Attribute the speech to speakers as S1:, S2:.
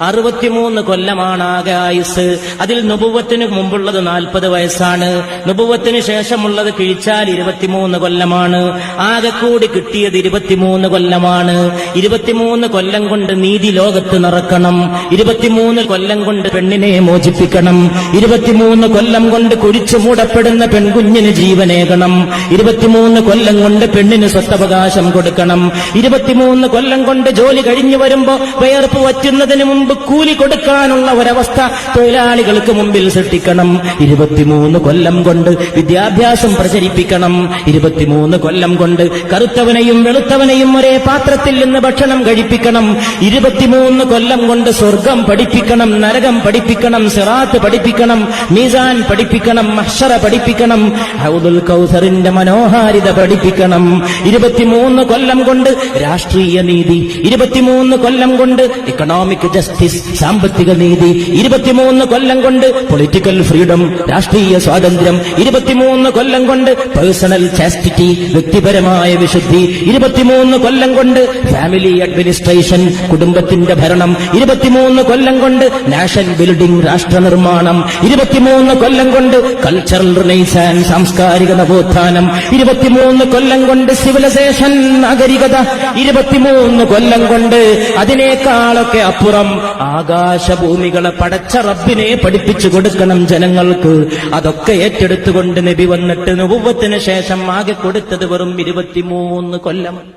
S1: അറുപത്തിമൂന്ന് കൊല്ലമാണ് ആകെ ആയുസ്. അതിൽ നുപുവത്തിന് മുമ്പുള്ളത് നാൽപ്പത് വയസ്സാണ്. നുപുവത്തിന് ശേഷമുള്ളത് കിഴിച്ചാൽ ഇരുപത്തിമൂന്ന് കൊല്ലമാണ്. ആകെ കൂടി കിട്ടിയത് ഇരുപത്തിമൂന്ന് കൊല്ലമാണ്. ഇരുപത്തിമൂന്ന് കൊല്ലം കൊണ്ട് നീതി ലോകത്ത് നിറക്കണം ഇരുപത്തിമൂന്ന് കൊല്ലം കൊണ്ട് പെണ്ണിനെ മോചിപ്പിക്കണം. ഇരുപത്തിമൂന്ന് കൊല്ലം കൊണ്ട് കുഴിച്ചു മൂടപ്പെടുന്ന പെൺകുഞ്ഞിന് ജീവനേകണം. ഇരുപത്തിമൂന്ന് കൊല്ലം കൊണ്ട് പെണ്ണിന് സ്വത്തവകാശം കൊടുക്കണം. ഇരുപത്തിമൂന്ന് കൊല്ലം കൊണ്ട് ജോലി കഴിഞ്ഞു വരുമ്പോ വയർപ്പ് വറ്റുന്നതിന് മുമ്പ് കൂലി കൊടുക്കാനുള്ള ഒരവസ്ഥ തൊഴിലാളികൾക്ക് മുമ്പിൽ സൃഷ്ടിക്കണം. ഇരുപത്തിമൂന്ന് കൊല്ലം കൊണ്ട് വിദ്യാഭ്യാസം പ്രചരിപ്പിക്കണം. ഇരുപത്തിമൂന്ന് കൊല്ലം കൊണ്ട് കറുത്തവനെയും വെളുത്തവനെയും ഒരേ പാത്രത്തിൽ നിന്ന് ഭക്ഷണം കഴിപ്പിക്കണം. ഇരുപത്തിമൂന്ന് കൊല്ലം കൊണ്ട് സ്വർഗം പഠിപ്പിക്കണം നരകം പഠിപ്പിക്കണം സിറാത്ത് പഠിപ്പിക്കണം മീസാൻ പഠിപ്പിക്കണം മഹ്ഷറ പഠിപ്പിക്കണം ഹൗദുൽ കൗസറിന്റെ മനോഹാരിത പഠിപ്പിക്കണം. ഇരുപത്തിമൂന്ന് കൊല്ലം കൊണ്ട് രാഷ്ട്രീയ നീതി ഇരുപത്തിമൂന്ന് കൊല്ലം കൊണ്ട് ഇക്കണോമിക് ജസ്റ്റിസ് സാമ്പത്തിക നീതി ഇരുപത്തിമൂന്ന് കൊല്ലം കൊണ്ട് പൊളിറ്റിക്കൽ ഫ്രീഡം രാഷ്ട്രീയ സ്വാതന്ത്ര്യം ഇരുപത്തിമൂന്ന് കൊല്ലം കൊണ്ട് പേഴ്സണൽ ചാസ്റ്റിറ്റി വ്യക്തിപരമായ വിശുദ്ധി ഇരുപത്തിമൂന്ന് കൊല്ലം കൊണ്ട് ഫാമിലി അഡ്മിനിസ്ട്രേഷൻ കുടുംബത്തിന്റെ ഭരണം ഇരുപത്തിമൂന്ന് കൊല്ലം കൊണ്ട് നാഷൻ ബിൽഡിംഗ് രാഷ്ട്ര നിർമ്മാണം ഇരുപത്തിമൂന്ന് കൊല്ലം കൊണ്ട് കൾച്ചറൽ റിനൈസാൻ സാംസ്കാരിക നവോത്ഥാനം ഇരുപത്തിമൂന്ന് കൊല്ലം കൊണ്ട് സിവിലൈസേഷൻ നാഗരികത ഇരുപത്തിമൂന്ന് കൊല്ലം കൊണ്ട് അതിനേക്കാളൊക്കെ അപ്പുറം ആകാശഭൂമികളെ പടച്ച റബ്ബിനെ പഠിപ്പിച്ചു കൊടുക്കണം ജനങ്ങൾക്ക്. അതൊക്കെ ഏറ്റെടുത്തുകൊണ്ട് നബി വന്നിട്ട് നുപത്തിന് ശേഷം ആകെ കൊടുത്തത് വെറും ഇരുപത്തിമൂന്ന് കൊല്ലം.